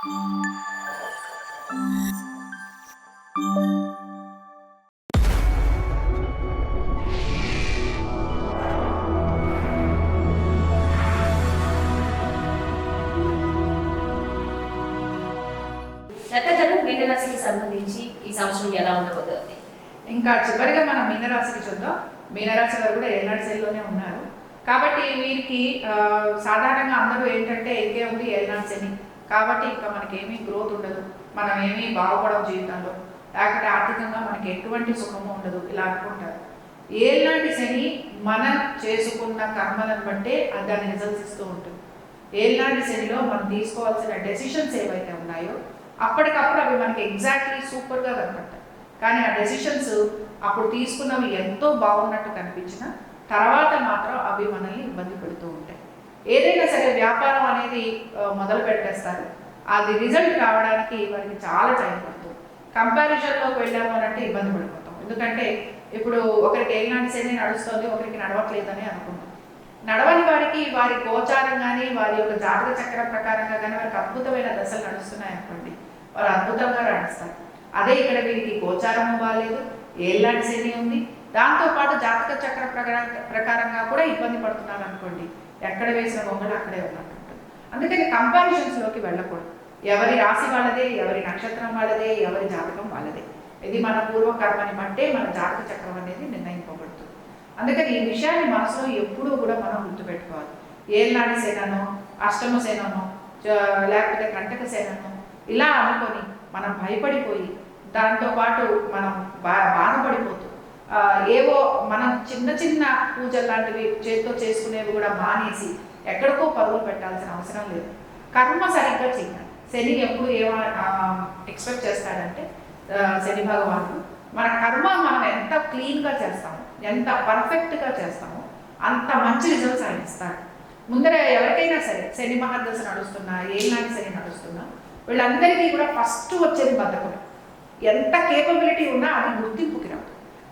రకరకాల మీనరాశికి సంబంధించి ఈ సంవత్సరం ఎలా ఉండబోతుంది? ఇంకా చివరిగా మనం మీనరాశికి చూద్దాం. మీనరాశి వారు కూడా ఏనాడు శనిలోనే ఉన్నారు. కాబట్టి వీరికి సాధారణంగా అందరూ ఏంటంటే ఇంకే ఉంది ఏనాడు శని. కాబట్టి ఇంకా మనకి గ్రోత్ ఉండదు. మనం ఏమీ బాగుపడవు జీవితంలో. లేకపోతే ఆర్థికంగా మనకి ఎటువంటి సుఖము ఉండదు. ఇలా అనుకుంటారు. ఏళ్ళనాటి శని మనం చేసుకున్న కర్మలను బట్టే అది దాని రిజల్ట్స్ ఇస్తూ ఉంటుంది. ఏళ్ళనాటి శనిలో మనం తీసుకోవాల్సిన డెసిషన్స్ ఏవైతే ఉన్నాయో అప్పటికప్పుడు అవి మనకి ఎగ్జాక్ట్లీ సూపర్గా కనపడతాయి. కానీ ఆ డెసిషన్స్ అప్పుడు తీసుకున్నవి ఎంతో బాగున్నట్టు కనిపించిన తర్వాత మాత్రం అవి మనల్ని ఇబ్బంది పెడుతూ ఉంటాయి. ఏదైనా సరే వ్యాపారం అనేది మొదలు పెట్టేస్తారు. అది రిజల్ట్ రావడానికి వారికి చాలా టైం పడుతుంది. కంపారిజన్లోకి వెళ్ళాము అని అంటే ఇబ్బంది పడిపోతాం. ఎందుకంటే ఇప్పుడు ఒకరికి ఏనాటి శని నడుస్తుంది ఒకరికి నడవట్లేదని అనుకుంటాం. నడవని వారికి వారి గోచారం కానీ వారి యొక్క జాతక చక్రం ప్రకారంగా కానీ వారికి అద్భుతమైన దశలు నడుస్తున్నాయి అనుకోండి వారు అద్భుతంగా నడుస్తారు అదే ఇక్కడ వీరికి గోచారం బాగాలేదు ఏళ్ళాంటి శని ఉంది దాంతోపాటు జాతక చక్ర ప్రకారంగా కూడా ఇబ్బంది పడుతున్నారు అనుకోండి. ఎక్కడ వేసిన బొమ్మలు అక్కడే ఉన్నట్టు అందుకని కంపారిజన్స్లోకి వెళ్ళకూడదు. ఎవరి రాశి వాళ్ళదే ఎవరి నక్షత్రం వాళ్ళదే ఎవరి జాతకం వాళ్ళదే. ఇది మన పూర్వకర్మని బట్టే మన జాతక చక్రం అనేది నిర్ణయింపబడుతుంది. అందుకని ఈ విషయాన్ని మనసులో ఎప్పుడూ కూడా మనం గుర్తుపెట్టుకోవాలి. ఏళ్ళనాడి సేనను అష్టమ సేనను లేకపోతే కంటక సేనను ఇలా అనుకొని మనం భయపడిపోయి దాంతోపాటు మనం బా బాధపడిపోతూ ఏవో మనం చిన్న చిన్న పూజలు లాంటివి చేతితో చేసుకునేవి కూడా మానేసి ఎక్కడికో పరుగులు పెట్టాల్సిన అవసరం లేదు. కర్మ సరిగ్గా చేయాలి శని ఎప్పుడు ఏమో ఎక్స్పెక్ట్ చేస్తాడంటే శని భగవానుడు. మన కర్మ మనం ఎంత క్లీన్గా చేస్తామో ఎంత పర్ఫెక్ట్గా చేస్తామో అంత మంచి రిజల్ట్స్ ఆయన ఇస్తాడు. ముందర ఎవరికైనా సరే శని మహాదశ నడుస్తున్నా ఏనాటి శని నడుస్తున్నా వీళ్ళందరికీ కూడా ఫస్ట్ వచ్చేది బతకడం ఎంత కేపబిలిటీ ఉన్నా అది గుర్తింపుకి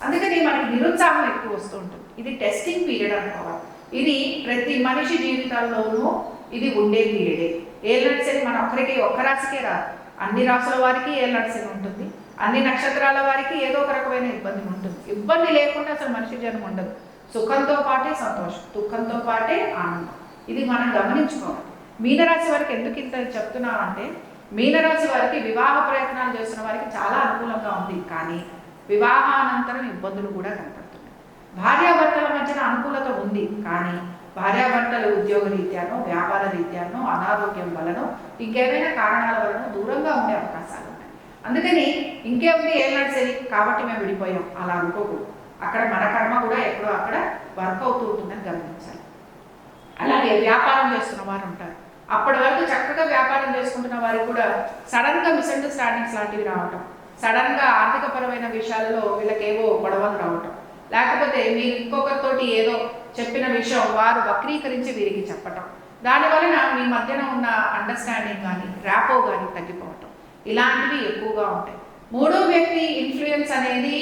అందుకని మనకి నిరుత్సాహం ఎక్కువ వస్తూ ఉంటుంది ఇది టెస్టింగ్ పీరియడ్ అనుకోవాలి. ఇది ప్రతి మనిషి జీవితాల్లోనూ ఇది ఉండే పీరియడే ఏళ్ళ శని మన ఒక్కరికి ఒక్క రాశికే రాదు. అన్ని రాసుల వారికి ఏళ్ళనాటి శని ఉంటుంది? అన్ని నక్షత్రాల వారికి ఏదో ఒక రకమైన ఇబ్బంది ఉంటుంది. ఇబ్బంది లేకుండా అసలు మనిషి జన్మ ఉండదు. సుఖంతో పాటే సంతోషం. దుఃఖంతో పాటే ఆనందం. ఇది మనం గమనించుకోవాలి. మీనరాశి వారికి ఎందుకు ఇంత చెప్తున్నా అంటే మీనరాశి వారికి వివాహ ప్రయత్నాలు చేస్తున్న వారికి చాలా అనుకూలంగా ఉంది. కానీ వివాహానంతరం ఇబ్బందులు కూడా కనపడుతున్నాయి. భార్యాభర్తల మధ్యన అనుకూలత ఉంది కానీ భార్యాభర్తలు ఉద్యోగ రీత్యానో వ్యాపార రీత్యానో అనారోగ్యం వలన ఇంకేమైనా కారణాల వలన దూరంగా ఉండే అవకాశాలు ఉన్నాయి. అందుకని ఇంకేముంది ఏనాడు సరి కాబట్టి మేము విడిపోయాం అలా అనుకోకూడదు. అక్కడ మన కర్మ కూడా ఎక్కడో అక్కడ వర్క్ అవుతూ ఉంటుందని గమనించాలి. అలాగే వ్యాపారం చేస్తున్న వారు ఉంటారు. అప్పటి వరకు చక్కగా వ్యాపారం చేసుకుంటున్న వారికి కూడా సడన్గా మిస్అండర్స్టాండింగ్స్ లాంటివి రావటం సడన్గా ఆర్థికపరమైన విషయాలలో వీళ్ళకేవో గొడవలు రావటం. లేకపోతే మీరు ఇంకొకరితోటి ఏదో చెప్పిన విషయం వారు వక్రీకరించి వీరికి చెప్పటం. దాని వలన మీ మధ్యన ఉన్న అండర్స్టాండింగ్ కానీ ర్యాపో కానీ తగ్గిపోవటం. ఇలాంటివి ఎక్కువగా ఉంటాయి. మూడో వ్యక్తి ఇన్ఫ్లుయెన్స్ అనేది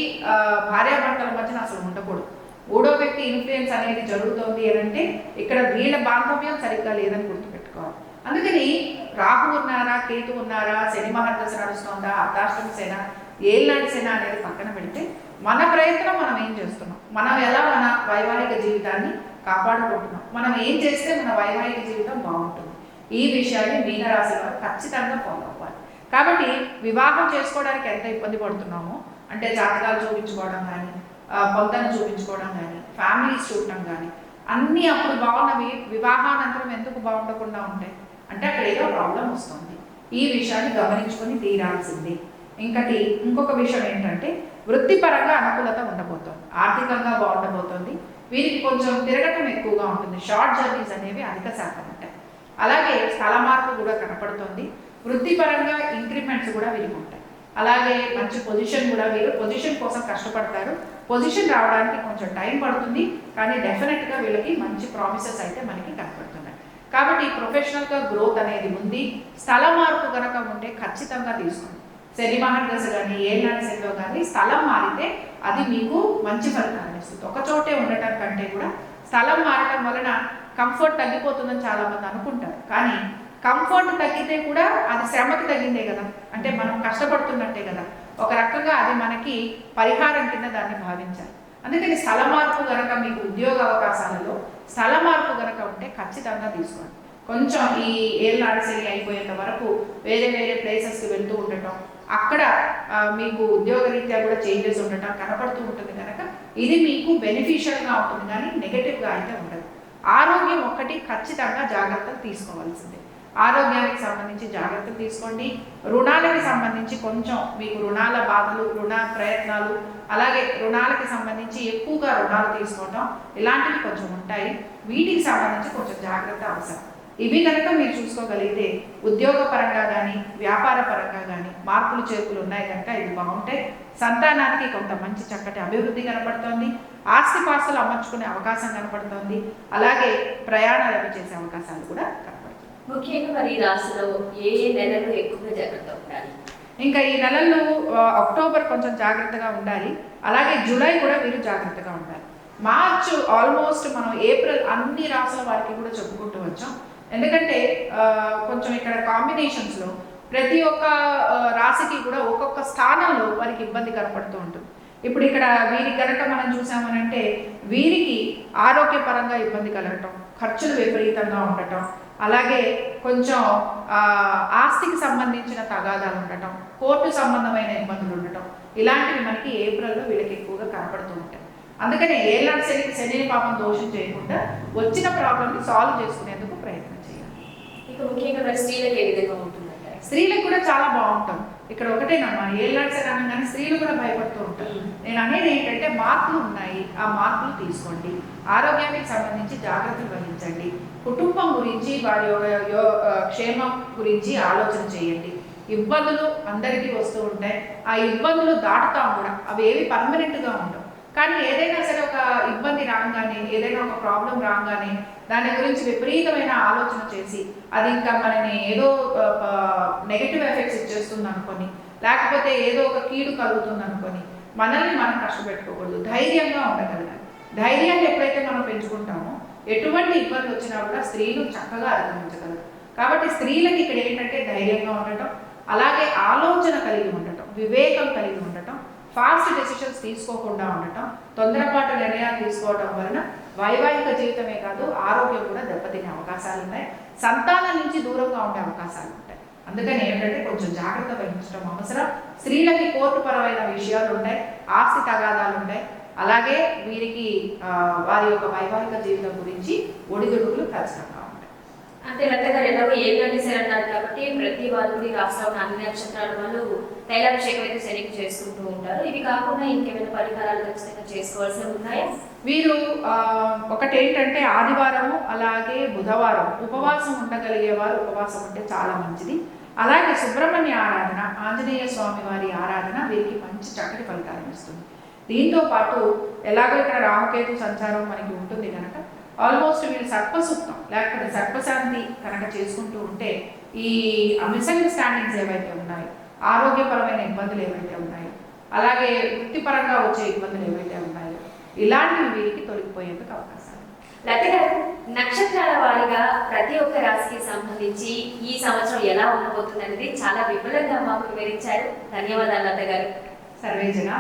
భార్యాభర్తల మధ్యన అసలు ఉండకూడదు. మూడో వ్యక్తి ఇన్ఫ్లుయెన్స్ అనేది జరుగుతోంది అని అంటే ఇక్కడ వీళ్ళ బాంధవ్యం సరిగ్గా లేదని గుర్తుపెట్టుకోవాలి. అందుకని రాహు ఉన్నారా కేతు ఉన్నారా శని మహర్దశ నడుస్తుందా అర్ధాష్టమ సేన ఏళ్ళాంటి సేన అనేది పక్కన పెడితే మన ప్రయత్నం మనం ఏం చేస్తున్నాం? మనం ఎలా మన వైవాహిక జీవితాన్ని కాపాడుకుంటున్నాం? మనం ఏం చేస్తే మన వైవాహిక జీవితం బాగుంటుంది? ఈ విషయాన్ని మీనరాశి వారు ఖచ్చితంగా ఫాలో అవ్వాలి. కాబట్టి వివాహం చేసుకోవడానికి ఎంత ఇబ్బంది పడుతున్నామో అంటే జాతకాలు చూపించుకోవడం కానీ పొంతను చూపించుకోవడం కానీ ఫ్యామిలీస్ చూడటం కానీ అన్నీ అప్పుడు బాగున్నవి. వివాహానంతరం ఎందుకు బాగుండకుండా ఉంటాయి? అంటే అక్కడ ఏదో ప్రాబ్లం వస్తుంది. ఈ విషయాన్ని గమనించుకొని తీరాల్సింది. ఇంకటి ఇంకొక విషయం ఏంటంటే వృత్తిపరంగా అనుకూలత ఉండబోతోంది. ఆర్థికంగా బాగుండబోతోంది. వీరికి కొంచెం తిరగటం ఎక్కువగా ఉంటుంది. షార్ట్ జర్నీస్ అనేవి అధిక శాతం ఉంటాయి. అలాగే స్థల మార్పు కూడా కనపడుతుంది. వృత్తిపరంగా ఇంక్రిమెంట్స్ కూడా వీరికి ఉంటాయి. అలాగే మంచి పొజిషన్ కూడా వీరు పొజిషన్ కోసం కష్టపడతారు. పొజిషన్ రావడానికి కొంచెం టైం పడుతుంది. కానీ డెఫినెట్గా వీళ్ళకి మంచి ప్రామిసెస్ అయితే మనకి కనపడుతుంది మీ ప్రొఫెషనల్గా గ్రోత్ అనేది ఉంది. స్థల మార్పు కనుక ఉంటే ఖచ్చితంగా తీసుకోండి శని మహర్దశ కానీ ఏళ్ళ శనిలో కానీ స్థలం మారితే అది మీకు మంచి ఫలితాన్ని ఇస్తుంది. ఒక చోటే ఉండటం కంటే కూడా స్థలం మారటం వలన కంఫర్ట్ తగ్గిపోతుందని చాలామంది అనుకుంటారు. కానీ కంఫర్ట్ తగ్గితే కూడా అది శ్రమకి తగ్గిందే కదా. అంటే మనం కష్టపడుతున్నట్టే కదా. ఒక రకంగా అది మనకి పరిహారం కింద దాన్ని భావించాలి. అందుకని స్థల మార్పు గనక మీకు ఉద్యోగ అవకాశాలలో స్థల మార్పు గనక ఉంటే ఖచ్చితంగా తీసుకోండి. కొంచెం ఈ ఏళ్ళనాడు శని అయిపోయేంత వరకు వేరే వేరే ప్లేసెస్కి వెళ్తూ ఉండటం. అక్కడ మీకు ఉద్యోగరీత్యా కూడా చేంజెస్ ఉండటం కనపడుతూ ఉంటుంది కనుక ఇది మీకు బెనిఫిషియల్గా ఉంటుంది కానీ నెగటివ్గా అయితే ఉండదు. ఆరోగ్యం ఒక్కటి ఖచ్చితంగా జాగ్రత్తలు తీసుకోవాల్సిందే. ఆరోగ్యానికి సంబంధించి జాగ్రత్తలు తీసుకోండి. రుణాలకి సంబంధించి కొంచెం మీకు రుణాల బాధలు రుణ ప్రయత్నాలు అలాగే రుణాలకి సంబంధించి ఎక్కువగా రుణాలు తీసుకోవటం ఇలాంటివి కొంచెం ఉంటాయి. వీటికి సంబంధించి కొంచెం జాగ్రత్త అవసరం. ఇవి కనుక మీరు చూసుకోగలిగితే ఉద్యోగ పరంగా కానీ వ్యాపార పరంగా కానీ మార్పులు చేర్పులు ఉన్నాయి కనుక ఇవి బాగుంటాయి సంతానానికి కొంత మంచి చక్కటి అభివృద్ధి కనపడుతోంది. ఆస్తిపాస్తులు అమర్చుకునే అవకాశం కనపడుతోంది. అలాగే ప్రయాణాలు అవి చేసే అవకాశాలు కూడా కనపడుతుంది ముఖ్యంగా మరి రాశిలో ఏ ఏ నెలలు ఎక్కువగా జాగ్రత్త ఉండాలి? ఇంకా ఈ నెలల్లో ఆ, అక్టోబర్ కొంచెం జాగ్రత్తగా ఉండాలి. అలాగే జూలై కూడా మీరు జాగ్రత్తగా ఉండాలి. మార్చ్ ఆల్మోస్ట్ మనం ఏప్రిల్ అన్ని రాసుల వారికి కూడా చెప్పుకుంటూ వచ్చాం. ఎందుకంటే కొంచెం ఇక్కడ కాంబినేషన్స్లో ప్రతి ఒక్క రాశికి కూడా ఒక్కొక్క స్థానంలో వారికి ఇబ్బంది కనపడుతూ ఉంటుంది. ఇప్పుడు ఇక్కడ వీరికి కనుక మనం చూసామనంటే వీరికి ఆరోగ్యపరంగా ఇబ్బంది కలగటం ఖర్చులు విపరీతంగా ఉండటం అలాగే కొంచెం ఆస్తికి సంబంధించిన తగాదాలు ఉండటం కోర్టు సంబంధమైన ఇబ్బందులు ఉండటం ఇలాంటివి మనకి ఏప్రిల్లో వీళ్ళకి ఎక్కువగా కనపడుతూ ఉంటాయి. అందుకనే ఏళ్ళ శని శని పాపం దోషం చేయకుండా వచ్చిన ప్రాబ్లమ్ని సాల్వ్ చేసుకునేందుకు ప్రయత్నం ముఖ్యంగా స్త్రీలకు ఏ విధంగా ఉంటుందంటారు? స్త్రీలకు కూడా చాలా బాగుంటాం. ఇక్కడ ఒకటేనమ్మా ఏళ్ళ శని అనగానే స్త్రీలు కూడా భయపడుతూ ఉంటారు. నేను అనేది ఏంటంటే మార్పులు ఉన్నాయి ఆ మార్పులు తీసుకోండి. ఆరోగ్యానికి సంబంధించి జాగ్రత్తలు వహించండి. కుటుంబం గురించి వారి క్షేమం గురించి ఆలోచన చేయండి. ఇబ్బందులు అందరికీ వస్తూ ఉంటాయి. ఆ ఇబ్బందులు దాటుతాం కూడా. అవి ఏవి పర్మనెంట్గా ఉండవు. కానీ ఏదైనా సరే ఒక ఇబ్బంది రాగానే ఏదైనా ఒక ప్రాబ్లం రాగానే దాని గురించి విపరీతమైన ఆలోచన చేసి అది ఇంకా మనని ఏదో నెగిటివ్ ఎఫెక్ట్స్ ఇచ్చేస్తుంది అనుకొని లేకపోతే ఏదో ఒక కీడు కలుగుతుంది అనుకొని మనల్ని మనం కష్టపెట్టుకోకూడదు. ధైర్యంగా ఉండగలగాలి. ధైర్యాన్ని ఎప్పుడైతే మనం పెంచుకుంటామో ఎటువంటి ఇబ్బంది వచ్చినా కూడా స్త్రీలు చక్కగా అధిగమించగలరు. కాబట్టి స్త్రీలకి ఇక్కడ ఏంటంటే ధైర్యంగా ఉండటం అలాగే ఆలోచన కలిగి ఉండటం వివేకం కలిగి ఉండటం ఫాస్ట్ డెసిషన్స్ తీసుకోకుండా ఉండటం తొందరపాటు నిర్ణయాలు తీసుకోవడం వలన వైవాహిక జీవితమే కాదు ఆరోగ్యం కూడా దెబ్బతినే అవకాశాలు ఉన్నాయి. సంతానం నుంచి దూరంగా ఉండే అవకాశాలు ఉంటాయి. అందుకని ఏంటంటే కొంచెం జాగ్రత్త వహించడం అవసరం. స్త్రీలకి కోర్టు పరమైన విషయాలు ఉంటాయి ఆస్తి తగాదాలు ఉంటాయి. అలాగే వీరికి వారి యొక్క వైవాహిక జీవితం గురించి ఒడిదుడుకులు ఖచ్చితంగా అంటే లత గారు ఎలాగో ఏం నడిచారు అన్నారు కాబట్టి ప్రతి వాళ్ళు రాష్ట్రంలో అన్ని నక్షత్రాల వాళ్ళు తైలాభిషేకం అయితే శనికి చేసుకుంటూ ఉంటారు. ఇవి కాకుండా ఇంకేమైనా పరిహారాలు ఖచ్చితంగా చేసుకోవాల్సి ఉన్నాయా? వీరు ఒకటేంటంటే ఒకటి ఏంటంటే ఆదివారము అలాగే బుధవారం ఉపవాసం ఉండగలిగే వారు ఉపవాసం ఉంటే చాలా మంచిది. అలాగే సుబ్రహ్మణ్య ఆరాధన ఆంజనేయ స్వామి వారి ఆరాధన వీరికి మంచి చక్కటి ఫలితాలను ఇస్తుంది. దీంతో పాటు ఎలాగో ఇక్కడ రామకేతు సంచారం మనకి ఉంటుంది కనుక ఆల్మోస్ట్ వీళ్ళు సర్పసూక్తం లేకపోతే సర్పశాంతి కనుక చేసుకుంటూ ఉంటే ఈ మిస్అండర్స్టాండింగ్స్ ఏవైతే ఉన్నాయో ఆరోగ్యపరమైన ఇబ్బందులు ఏవైతే ఉన్నాయో అలాగే వృత్తిపరంగా వచ్చే ఇబ్బందులు ఏవైతే ఉన్నాయో ఇలాంటివి వీరికి తొలగిపోయేందుకు అవకాశాలు లత నక్షత్రాల వారిగా ప్రతి ఒక్క రాశికి సంబంధించి ఈ సంవత్సరం ఎలా ఉండబోతుంది అనేది చాలా విపులంగా మాకు వివరించారు. ధన్యవాదాలు లత గారు. సర్వే జన